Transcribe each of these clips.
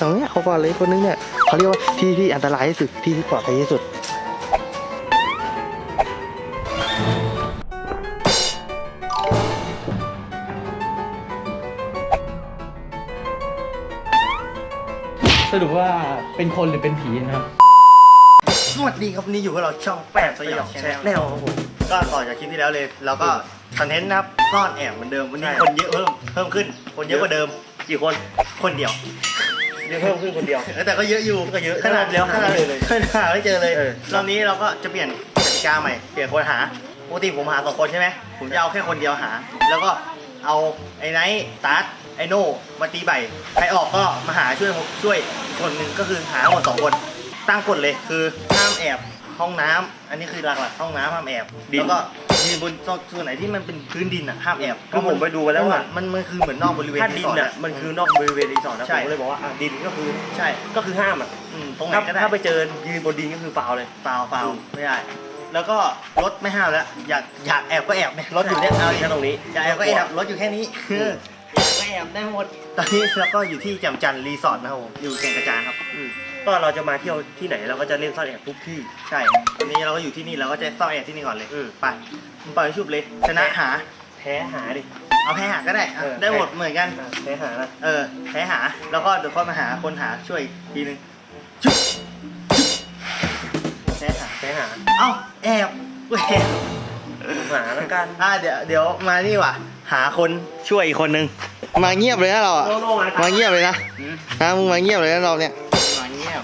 ตรงเนี้ยเขาบอกเลยคนนึงเนี่ยเขาเรียกว่าที่ที่อันตรายที่สุดที่ที่ปลอดภัยที่สุด สรุปว่าเป็นคนหรือเป็นผีนะครับ สวัสดีครับวันนี่อยู่กับเราช่องแปดสยองแชร์แนวครับผมก็ต่อจากคลิปที่แล้วเลยเราก็คอนเทนต์นะครับซ่อนแอบเหมือนเดิมวันนี้คนเยอะเพิ่มเพิ่มขึ้น คนเยอะกว่าเดิมกี่คนคนเดียว เยอะเพิ่มขึ้นคนเดียวเออแต่ก็เยอะอยู่ก็เยอะขนาดแล้วขนาดหาไม่เจอเลยขนาดหาไม่เจอเลยเออรอบนี้เราก็จะเปลี่ยนกติกาใหม่เปลี่ยนคนหาปกติผมหาสองคนใช่ไหมผมจะเอาแค่คนเดียวหา แล้วก็เอาไอ้ไนท์ตัดไอ้โน่มาตีใบใครออกก็มาหาช่วยผมช่วยอีกคนหนึ่งก็คือหาทั้งหมดสองคนตั้งกฎเลยคือห้ามแอบ ห้องน้ำอันนี้คือหลักๆห้องน้ำห้ามแอบดิน แล้วก็ยืนบนส่วนไหนที่มันเป็นพื้นดินอะห้ามแอบก็ผมไปดูมาแล้วอะมันมันคือเหมือนนอกบริเวณถ้าดินรีสอร์ทอะมันคือนอกบริเวณรีสอร์ทนะใช่ ผมก็เลยบอกว่าอะดินก็คือใช่ก็คือห้ามอะอืมตรงไหนถ้าก็ได้ถ้าไปเจอยืนบนดินก็คือฟาวเลย ฟาวฟาวไม่ได้ แล้วก็รถไม่ห้ามแล้ว อยากอยากแอบก็แอบเนี่ยรถอยู่เนี่ยเอาดิแค่ตรงนี้ อยากแอบก็แอบรถอยู่แค่นี้เอออยากก็แอบได้หมด ตอนนี้เราก็อยู่ที่แจ่มจันทร์รีสอร์ทนะครับผมอยู่แก่งกระจานครับ อืม ก็เราจะมาเที่ยวที่ไหนเราก็จะเล่นซ่อนแอบทุกที่ใช่วันนี้เราก็อยู่ที่นี่เราก็จะซ่อนแอบที่นี่ก่อนเลยอืม ไปมึงปล่อยให้ชุบเลยชนะหา แพ้หาดิ เอาแพ้หาก็ได้อะเออ ได้หมดเหมือนกันอะแพ้หานะเออแพ้หาแล้วก็เดี๋ยวค่อยมาหาคนหาช่วยอีกทีนึงชุบชุบแพ้หาแพ้หาเอ้าแอบกูแอบหาแล้วกันอ่าเดี๋ยวเดี๋ยวมานี่ว่ะหาคนช่วยอีกคนนึงมาเงียบเลยนะเราอะโน่โน่มามาเงียบเลยนะนะมึงมาเงียบเลยนะเราเนี่ยมา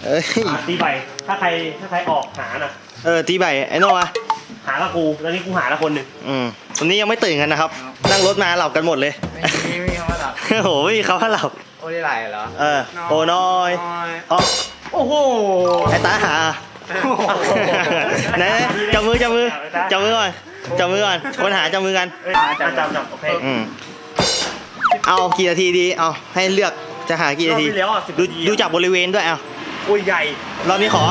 เงียบเอ้ยอะตีใบ ถ้าใครถ้าใครออกหานะเออตีใบไอ้โน่อะหาละกูแล้วนี่กูหาละคนหนึ่งอืมวันนี้ยังไม่ตื่นกันนะครับ นั่งรถมาหลับกันหมดเลยไม่มีไม่มีคำว่าหลับโอ้โหไม่มีเขาให้หลับโอ้ได้ไรเหรอเออโอ้น้อยอ๋อโอ้โหไอ้ตาหาไหนๆจับมือจับมือจับมือก่อนจับมือก่อนคนหาจับมือกันเอ้ยอะจำจำจำโอเคอืมเอากี่นาทีดีเอาให้เลือกจะหากี่รอนาบทีที่แล้วอะสิบดูนาทีดูจากบริเวณด้วยเอา อุ้ยใหญ่ รอบนี้ขอ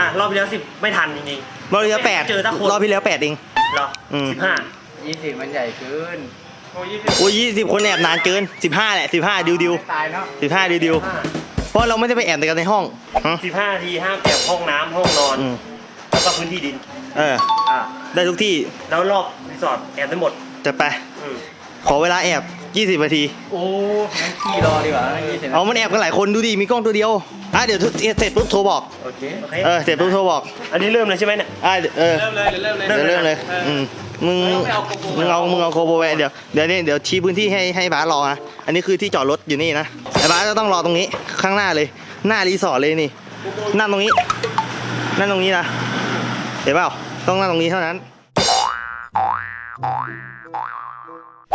อะ รอบที่แล้วสิบไม่ทันจริง รอบที่แล้วแปดเจอถ้าคนรอบที่แล้วแปดเอง ๆเหรออืม สิบห้ายี่สิบมันใหญ่เกินโอ้ยี่สิบโอ้ยยี่สิบคนแอบนานเกินสิบห้าแหละสิบห้าดิวดิวตายเนาะสิบห้าดิวดิวเพราะเราไม่ได้ไปแอบแต่กันในห้องฮะสิบห้านาทีห้ามแอบห้องน้ำห้องนอน อืมแล้วก็พื้นที่ดิน เออ อะ ได้ทุกที่แล้วรอบรีสอร์ทแอบได้หมด จะไป อืมขอเวลาแอบ ยี่สิบนาที โอ้งั้นขี่รอดีกว่ายี่สิบเอามันแอบกันหลายคนดูดิ มีกล้องตัวเดียว อะเดี๋ยวทุเสร็จปุ๊บโทรบอก โอเค โอเคเออ เสร็จปุ๊บโทรบอก อันนี้เริ่มเลยใช่ไหมเนี่ย อะเออ เริ่มเลยเริ่มเลยเดี๋ยวเริ่มเลย อืม มึง มึงเอา มึงเอาโคโบไปเดี๋ยว เดี๋ยวนี่เดี๋ยวชี้พื้นที่ให้ให้บาสรอนะ อันนี้คือที่จอดรถอยู่นี่นะไอ้บาสจะต้องรอตรงนี้ ข้างหน้าเลย หน้ารีสอร์ทเลยนี่ นั่งตรงนี้ นั่งตรงนี้นะ เห็นเปล่า ต้องนั่งตรงนี้เท่านั้น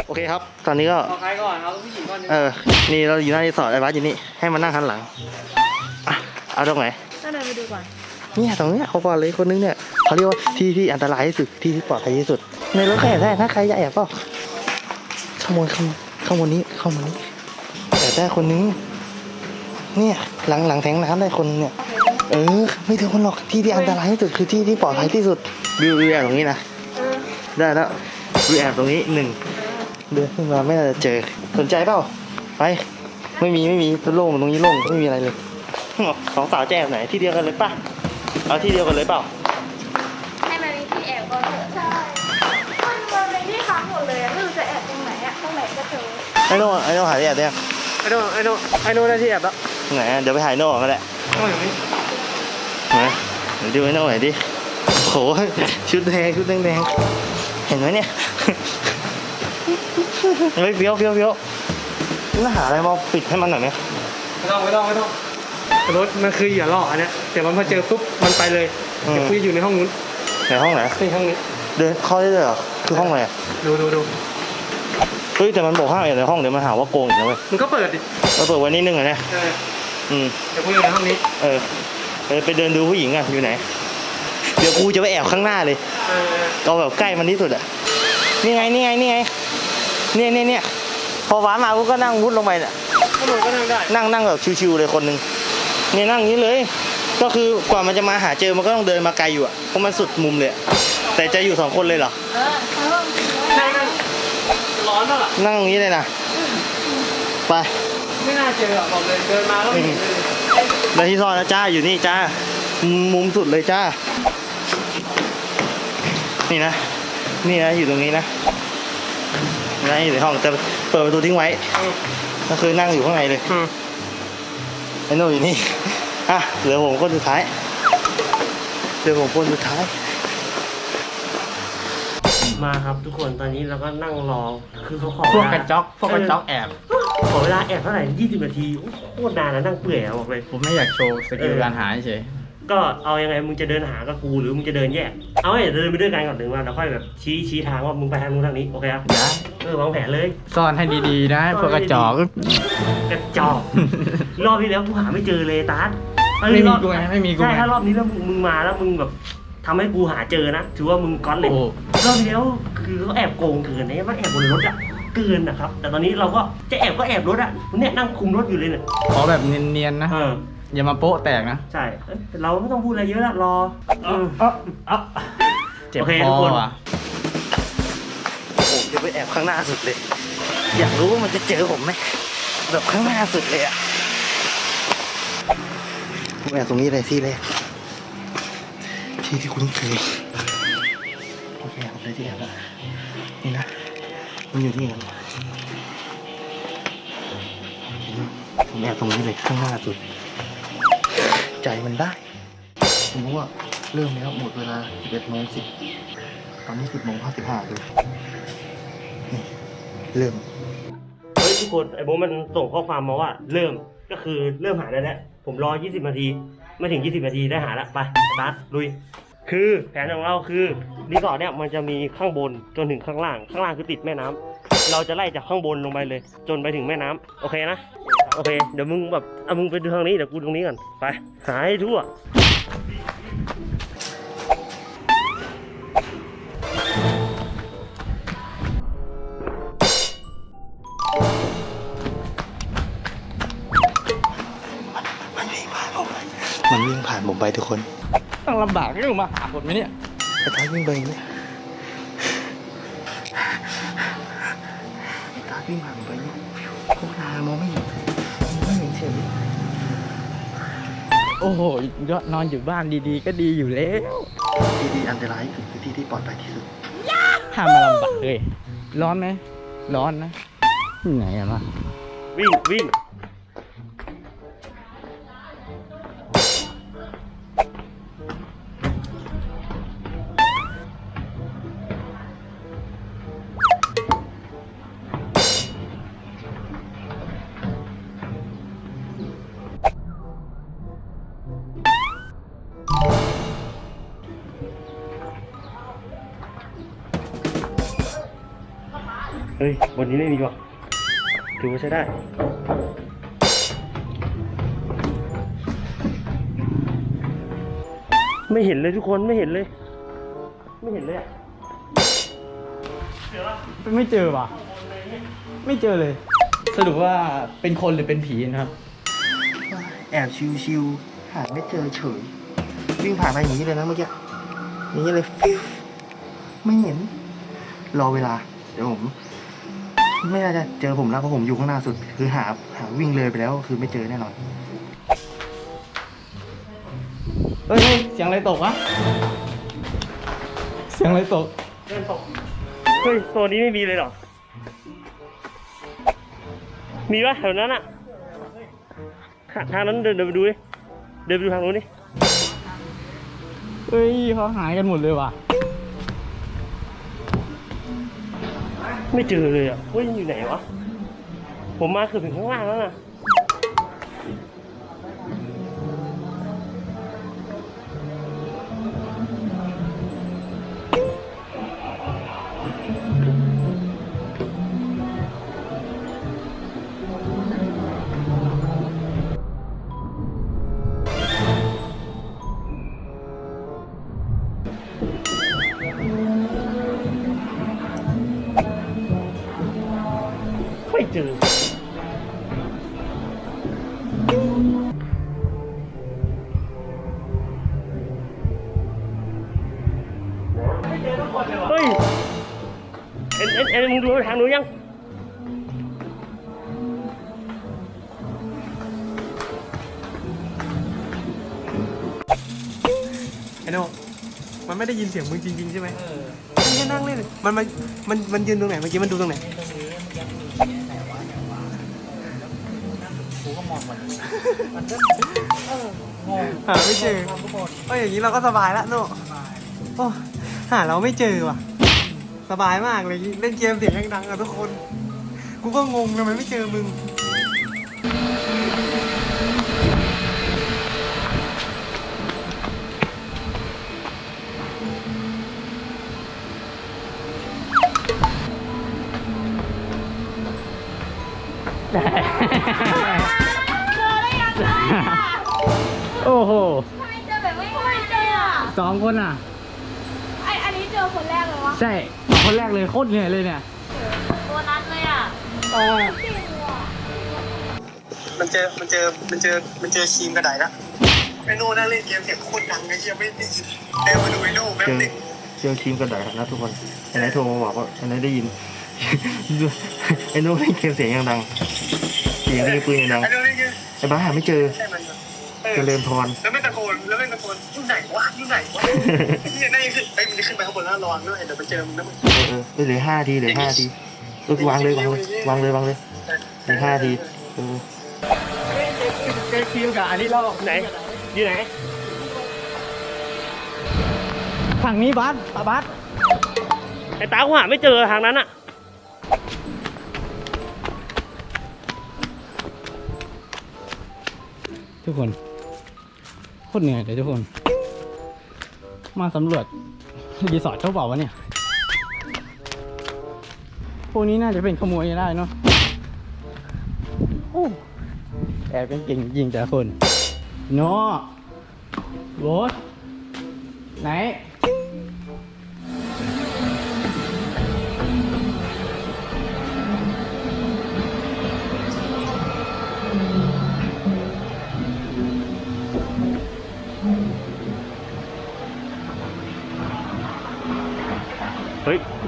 โอเคครับ ตอนนี้ก็เอาใครก่อนเอาผู้หญิงก่อนเออ นี่เราอยู่หน้ารีสอร์ทไอ้บาสอยู่นี่ ให้มันนั่งหันหลังอะเอาตรงไหนก็เดินไปดูก่อนเนี่ยตรงเนี้ยเขาบอกเลยคนนึงเนี่ยเขาเรียกว่าที่ที่อันตรายที่สุดที่ที่ปลอดภัยที่สุด ในรถแอบได้ถ้าใครจะแอบก็ขโมยขโมยขโมยนี้ขโมยนี้แอบได้คนนึงเนี่ยหลังหลังแทงน้ำได้คนนึงเนี่ยเออไม่ถึงคนหรอกที่ที่อันตรายที่สุดคือที่ที่ปลอดภัยที่สุดวิววิวแอบตรงนี้นะเออได้แล้ววิวแอบตรงนี้หนึ่ง เดินขึ้นมาไม่น่าจะเจอ สนใจเปล่า ไป ไม่มีไม่มีโล่งตรงนี้โล่งไม่มีอะไรเลยสองสาวแจะแอบไหนที่เดียวกันเลยป่ะ เอาที่เดียวกันเลยเปล่า ให้มันมีที่แอบก่อนเถอะใช่มันมันเป็นที่ค้างหมดเลยอะไม่รู้จะแอบตรงไหนอะตรงไหนก็เจอไอ้โน่ไอ้โน่หายไปแอบได้ยังไอ้โน่ไอ้โน่ไอ้โน่ได้ที่แอบแล้วไหนอะเดี๋ยวไปหายโน่ก่อนก็ได้โอ้ยนี่ไหนเดี๋ยวดูไอ้โน่หน่อยดิโหชุดแดงชุดแดงแดงเห็นไหมเนี่ย เฮ้ยเฟี้ยวเฟี้ยวเฟี้ยวน่าหาอะไรมาปิดให้มันหน่อยไหมไม่ต้องไม่ต้องไม่ต้องรถมันคืออย่าล่ออันเนี้ยแต่มันพอเจอปุ๊บมันไปเลยเดี๋ยวคุยอยู่ในห้องนู้นในห้องไหนนี่ห้องนี้ เดินเข้าได้เลยเหรอคือห้องอะไรอะดูดูดูเฮ้ยแต่มันบอกห้ามอยู่ในห้องเดี๋ยวมันหาว่าโกงอีกนะเว้ยมันก็เปิดดิเราเปิดไว้นิดนึงเหรอเนี่ยเอออืมเดี๋ยวคุยอยู่ในห้องนี้ เออไปไปเดินดูผู้หญิงอะอยู่ไหน เดี๋ยวกูจะไปแอบข้างหน้าเลยเออเอาแบบใกล้มันที่สุดอะ นี่ไงนี่ไงนี่ไง เนี่ยเนี่ยเนี่ยพอหวานมากูก็นั่งวุดลงไปเนี่ยข้างบนก็นั่งได้นั่งนั่งแบบชิวๆเลยคนหนึ่งเนี่ยนั่งอย่างนี้เลย ก็คือกว่ามันจะมาหาเจอมันก็ต้องเดินมาไกลอยู่อะเพราะมันสุดมุมเลยอะแต่จะอยู่สองคนเลยเหรอเออเออนั่งนั่งร้อนป่ะล่ะนั่งอย่างนี้เลยนะไปไม่น่าเจออะบอกเลยเดินมาก็ไม่เห็นเลยแล้วที่ซ่อนแล้วจ้าอยู่นี่จ้ามุมสุดเลยจ้า นี่นะ นี่นะอยู่ตรงนี้นะ นะอยู่ในห้องแต่เปิดประตูทิ้งไว้ ก็คือนั่งอยู่ข้างในเลยอืมไอ้โน่อยู่นี่ อะเหลือผมคนสุดท้ายเหลือผมคนสุดท้าย มาครับทุกคนตอนนี้เราก็นั่งรอ คือเขาขอพวกเากระจอกพวกกระจอกแอบ ขอเวลาแอบเท่าไหร่ยี่สิบนาทีโอ้โคตรนานนะนั่งเปื่อยอะบอกเลย ผมไม่อยากโชว์สกิลการหาเฉย ก็เอายังไงมึงจะเดินหากับกูหรือมึงจะเดินแยก เอาให้เดินไปด้วยกันก่อนหนึ่งวันแล้วค่อยแบบชี้ชี้ทางว่ามึงไปทางนู้นทางนี้โอเคครับได้เออวางแผนเลย ซ่อนให้ดีๆนะพวกกระจอก กระจอกรอบที่แล้วกูหาไม่เจอเลยตาร์ทไม่มีรอบกูไงไม่มีกูใช่ไงถ้ารอบนี้แล้วมึงมึงมาแล้วมึงแบบทำให้กูหาเจอนะถือว่ามึงก้อนเลยโอ้รอบที่แล้วคือเขาแอบโกงเกินนะว่าแอบบนรถอะเกินนะครับ แต่ตอนนี้เราก็จะแอบก็แอบรถอะเนี่ยนั่งคุมรถอยู่เลยเนี่ยขอแบบเนียนๆนะเอออย่ามาโป๊ะแตกนะ ใช่เอ้ยแต่เราไม่ต้องพูดอะไรเยอะละรอเออ เจ็บโอเคคทุอกคน ว่ะผมจะไปแอบข้างหน้าสุดเลย อยากรู้ว่ามันจะเจอผมไหมแบบข้างหน้าสุดเลยอะผมแอบตรงนี้เลยที่แรกที่ที่คุ้นเคยโอเคผมได้ที่แอบแล้วนี่นะ มันอยู่ที่ไหนผมแอบตรงนี้เลยข้างหน้าสุด ใจมันได้ ผมรู้ว่าเริ่มแล้วหมดเวลา11โมง10ตอนนี้10โมง55เลยเริ่ม เฮ้ยทุกคนไอ้โบทมันส่งข้อความมาว่า เริ่มก็คือเริ่มหาได้แล้วผมรอ 20 นาที ไม่ถึง 20 นาทีได้หาล้วไปสตาร์ทลุย คือแผนของเราคือรีสอร์ทเนี่ยมันจะมีข้างบนจนถึงข้างล่าง ข้างล่างคือติดแม่น้ำเราจะไล่จากข้างบนลงไปเลย จนไปถึงแม่น้ำโอเคนะ โอเค เดี๋ยวมึงแบบเอามึงไปดูทางนี้เดี๋ยวกูตรงนี้ก่อนไป หาให้ทั่วมันวิ่งผ่านผมไปมันวิ่งผ่านผมไปทุกคนต้องลำบากเรื่องมาหาผมไหมเนี่ยไอ้ตาวิ่งไปอย่างนี้ไอ้ตาวิ่งผ่านผมไปนี่โคตรนานมองไม่เห็น โอ้โหนอนอยู่บ้านดีๆ ก็ดีอยู่แล้วที่ที่อันตรายที่สุดคือที่ที่ปลอดภัยที่สุดห้ามมาลำบากเลย ร้อนไหม ร้อนนะ ไหนอะมาวิ่งวิ่ง เฮ้ย บนนี้ไม่มีว่ะถือว่าใช้ได้ ไม่เห็นเลยทุกคนไม่เห็นเลย ไม่เห็นเลยอะไม่เจอว่ะ ไม่เจอเลย สรุปว่าเป็นคนหรือเป็นผีนะครับ แอบชิวๆหาไม่เจอเฉย วิ่งผ่านไปอย่างนี้เลยนะเมื่อกี้ อย่างนี้เลยฟิวไม่เห็น รอเวลา เดี๋ยวผม ไม่น่าจะเจอผมแล้วเพราะผมอยู่ข้างหน้าสุด คือหาหาวิ่งเลยไปแล้วคือไม่เจอแน่นอนเฮ้ยเฮ้ยเสียงอะไรตกวะเสียงอะไรตกเดินตกเฮ้ยโซนนี้ไม่มีเลยเหรอ มีปะแถวนั้นอะทาทางนั้นเดินเดินไปดูดิ เดินไปดูทางนู้นดิ เฮ้ยเขาหายกันหมดเลยว่ะ ไม่เจอเลยอะเฮ้ยอยู่ไหนวะ ผมมาคือถึงข้างล่างแล้วนะ ดูทางนูยังไอ้โน่มันไม่ได้ยินเสียงมึงจริงๆใช่ไหมมันแค่นั่งเล่นมันมันมันมันยืนตรงไหนเมื่อกี้มันดูตรงไหนกูงนมังงหาไม่เจอเอ้ยอย่างนี้เราก็สบายละโน่โอ้หาเราไม่เจอว่ะ สบายมากเลยเล่นเกมเสียงดังๆอะทุกคน กูก็งงทำไมไม่เจอมึงเจอได้ยังไงอะโอ้โหทำไมเจอแบบไม่ไม่เจออะสองคนอะ ไออันนี้เจอคนแรกเลยวะ ใช่สอง คนแรกเลยโคตรเหนื่อยเลยเนี่ยตัวนั้นเลยอะเออจริงว่ะมันเจอ มันเจอ มันเจอ มันเจอครีมกระไดละไอ้โน่นั่งเล่นเกมเสียงโคตรดังไอ้เหี้ยไม่ได้ยินเดินมาดูไอ้โน่แป๊บเจอนึงเจอทีมกระดาษนะทุกคนไอ้ไหนโทรมาบอกว่าไอ้ไหนได้ยินไอ้โน้ตเล่นเกมเสียงยังดังเสียงยิงปืนยังดังไอ้โน่นี่คือไอ้บ้าหาไม่เจอใช่มันเออเจริญพรแล้วไม่ตะโก นแล้วไม่งตะโกนอยู่ไหนวะอยู่ไหนวะไอ้เหี้ยนั่นคือไอ้ยมันจะขึ้นไปข้างบนแล้วระวังด้วยเดี๋ยวมันเจอมึงนะมึงเออเออเออเหลือห้าทีเหลือห้าทีเออวางเลยวางเลยวางเลยวางเลยเหลือห้าทีเออเจอคิวกับอันนี้เราไหนอยู่ไหนฝั่งนี้บัสตาบัสไอ้ตากูหาไม่เจอทางนั้นอะทุกคน โคตรเหนื่อยเลยทุกคน มาสำรวจรีสอร์ทเจ้าบ่าว่าเนี่ย พวกนี้น่าจะเป็นขโมยได้เนาะโอ้แอบเป็นเก่งยิงแต่คนโนโรสไหน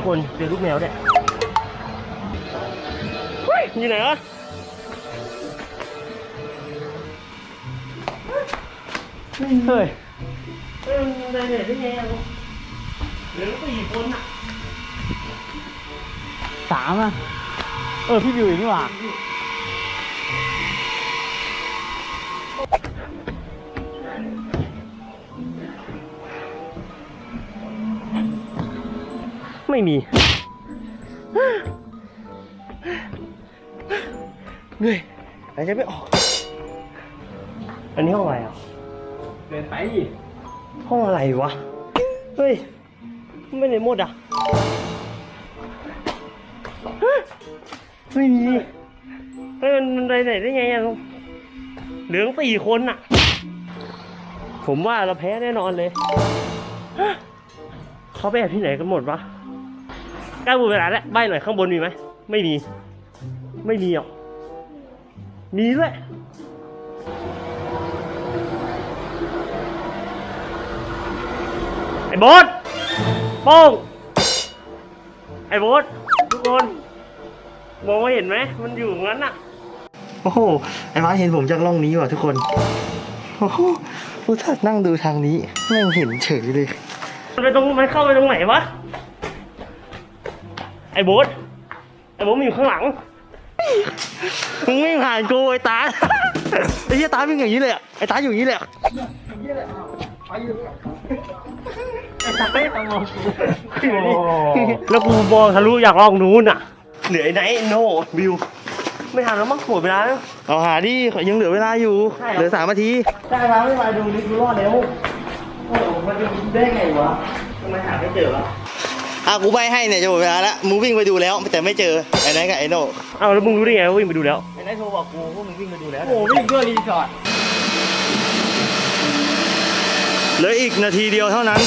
ทุกคนเจอลูกแมวเนี่ยเฮ้ยอยู่ไหนวะเฮ้ยเฮ้ยมันได้เนี่ยได้ไงอะเหลือสี่คนอะสามอะ เออ พี่บิวอีกนี่หว่า ไม่มีเหนื่อยหายใจไม่ออก อันนี้ห้องอะไรอะเดินไปห้องอะไรวะ เฮ้ย ไม่ได้หมดอะ ไม่มีเฮ้ยมันมันไปไหนได้ไงอะเหลืองสี่คนอะ ผมว่าเราแพ้แน่นอนเลย เขาไปแอบที่ไหนกันหมดวะ ใกล้หมดเวลาแล้วใบหน่อยข้างบนมีไหมไม่มี ไม่มีหรอกมีด้วยไอ้โบอสโป้งไอ้โบอสทุกคนมองไม่เห็นไหมมันอยู่ตรงนั้นน่ะ โอ้โห ไอ้มาเห็นผมจากล่องนี้ว่ะทุกคน โอ้โหผู้ทัดนั่งดูทางนี้แม่งเห็นเฉยเลย มันไปตรงมันเข้าไปตรงไหนวะ ไอ้โบอสไอ้โบอสมันอยู่ข้างหลัง มึงไม่ผ่านกูไอ้ตาไอ้เหี้ยตาเป็นอย่างนี้เลยอะไอ้ตาอยู่อย่างนี้เลยอะไอ้ตาไม่ตามองแล้วกูมองทะลุอยากลองนู้นอะ เหลือไอ้ไหนโนบิว ไม่ทันแล้วมั้งหมดเวลาแล้ว เอาหาดิยังเหลือเวลาอยู่ ใช่เหรอ เหลือสามนาที ได้มาไม่มาดูนี่กูรอดแล้ว โอ้โหมันจะได้ไงวะทำไมหาไม่เจอวะ อะกูใบให้เนี่ยจะหมดเวลาแล้วมึงวิ่งไปดูแล้วแต่ไม่เจอไอ้นั่นกับไอ้โน่เอาแล้วมึงรู้ได้ไงว่าวิ่งไปดูแล้วไอ้นั่นโทรบอกกูว่ามึงวิ่งไปดูแล้วโอ้วิ่งเพื่อรีสอร์ทเหลืออีกนาทีเดียวเท่านั้น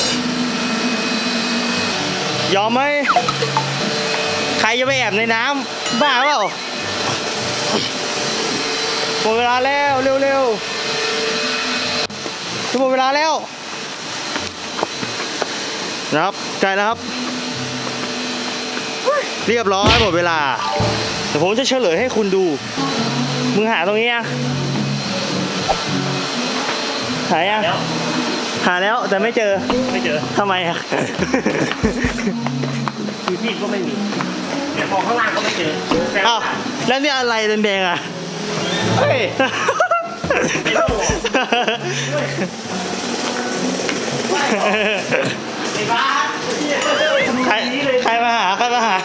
ยอมไหมใครจะไปแอบในน้ำบ้าเปล่าหมดเวลาแล้วเร็วๆจะหมดเวลาแล้วนะครับใกล้แล้วครับ เรียบร้อยหมดเวลาเดี๋ยวผมจะเฉลยให้คุณดู มึงหาตรงนี้ยังหายังแล้วหาแล้วแต่ไม่เจอไม่เจอทำไมอะ คือที่ก็ไม่มีเดี๋ยวของข้างล่างก็ไม่เจอแต่อ้าวแล้วนี่อะไรแดงๆอะ เฮ้ย ไม่รู้ไอ้บ้าใครใครมาหา ใครมาหา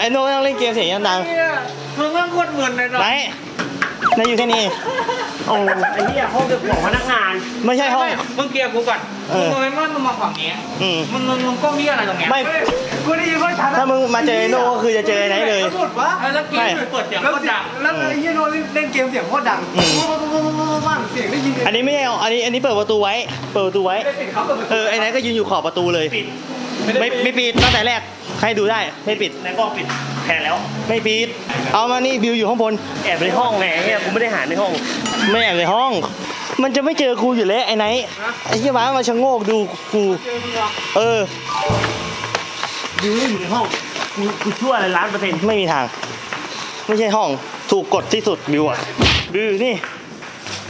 ไอ้โน้ต้องเล่นเกมเสียงดังมึงแม่งโคตรเหมือนเลยๆเนาะไหนนายอยู่แค่นี้ โอ้ไอ้เนี่ยห้องเก็บของพนักงานไม่ใช่ห้อง มึงเกียร์กูก่อนเออมึงไม่ว่ามึงมาฝั่งนี้อืม มึงมึงมึงก็มีอะไรตรงเนี้ยไม่ กูได้ยินว่าชัดถ้ามึงมาเจอไอ้โน่ก็คือจะเจอไอ้ไหนเลยแล้วหมดวะแล้วเกมเปิดเสียงโคตรดังแล้วไอ้เหี้ยโน่เล่นเกมเสียงโคตรดังอืม บ้างเสียงได้ยินอันนี้ไม่ใช่อันนี้ อันนี้เปิดประตูไว้ เปิดประตูไว้เขาเปิดเออ ไอ้ไหนก็ยืนอยู่ขอบประตูเลย ปิด ไม่ไม่ปิดตั้งแต่แรกให้ดูได้ไม่ปิดในกล้องปิดแทนแล้ว ไม่ปิด เอามานี่บิวอยู่ข้างบนแอบในห้องไงเนี่ยกูไม่ได้หาในห้องไม่แอบในห้อง มันจะไม่เจอกูอยู่แล้วไอ้ไหนไอ้เหี้ยบ้ามาชะโงกดูกูเออดูไม่อยู่ในห้องกูกูชั่วอะไรล้านเปอร์เซ็นต์ไม่มีทาง ไม่ใช่ห้องถูกกดที่สุดบิวอะบิวนี่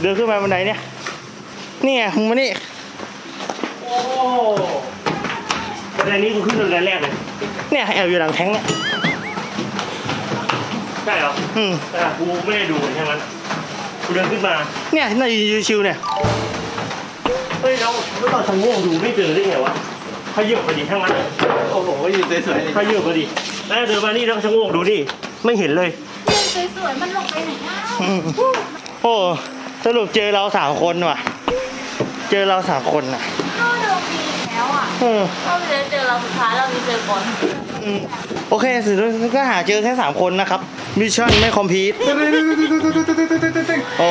เดินขึ้นมาบันไดเนี่ยนี่ไงมึงมานี่โอ้ ประเด็นนี้กูขึ้นตั้งแต่แรกเลยเนี่ยแอบอยู่หลังแท้งเนี่ยใช่เหรออืมแต่กูไม่ได้ดูใช่ไหมกูเดินขึ้นมาเนี่ยน่าจะอยู่ชิวๆเนี่ยเฮ้ยเราไม่ต้องชะโงกดูไม่เจอได้ไงวะขยืบไปดิทั้งนั้นโอ้โหยืนสวยๆขยืบไปดิแล้วเดินมานี่ต้องชะโงกดูดิไม่เห็นเลยยืนสวยๆมันลงไปไหนอะอืมโอ้สรุปเจอเราสามคนว่ะ เจอเราสามคนอะก็โดนดีแล้ว อะเออก็เจอเจอเราสุดท้ายเรามีเจอก่อนอืมโอเคสุดท้ายก็หาเจอแค่สามคนนะครับมิชชั่นไม่คอมพลีท โอ้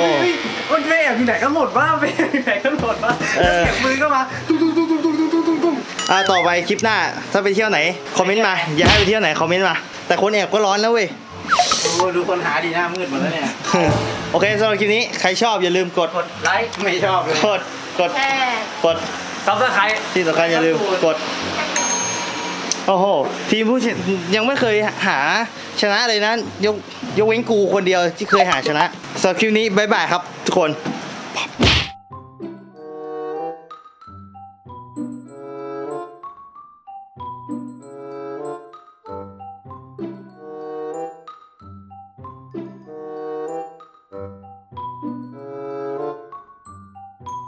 มันไปแอบอยู่ไหนกันหมดวะไปแอบอยู่ไหนกันหมดวะเออ เสียงมือก็มาตุ้งตุ้งตุ้งตุ้งตุ้งตุ้งตุ้งตุ้งตุ้งอ่าต่อไปคลิปหน้า ถ้าไปเที่ยวไหน คอมเมนต์มา อย่าให้ไปเที่ยวไหน คอมเมนต์มา แต่คนแอบก็ร้อนนะเว้ยดูดูคนหาดีหน้ามืดหมดแล้วเนี่ย โอเคสำหรับคลิปนี้ ใครชอบอย่าลืมกด กดไลค์ไม่ชอบเลย กด กด แค่ กด ซับสไครต์ที่สำคัญอย่าลืมกด โอ้โห ทีมผู้ชนะยังไม่เคยหาชนะเลยนะยกยกเว้นกูคนเดียวที่เคยหาชนะสำหรับคลิปนี้บายบายครับทุกคน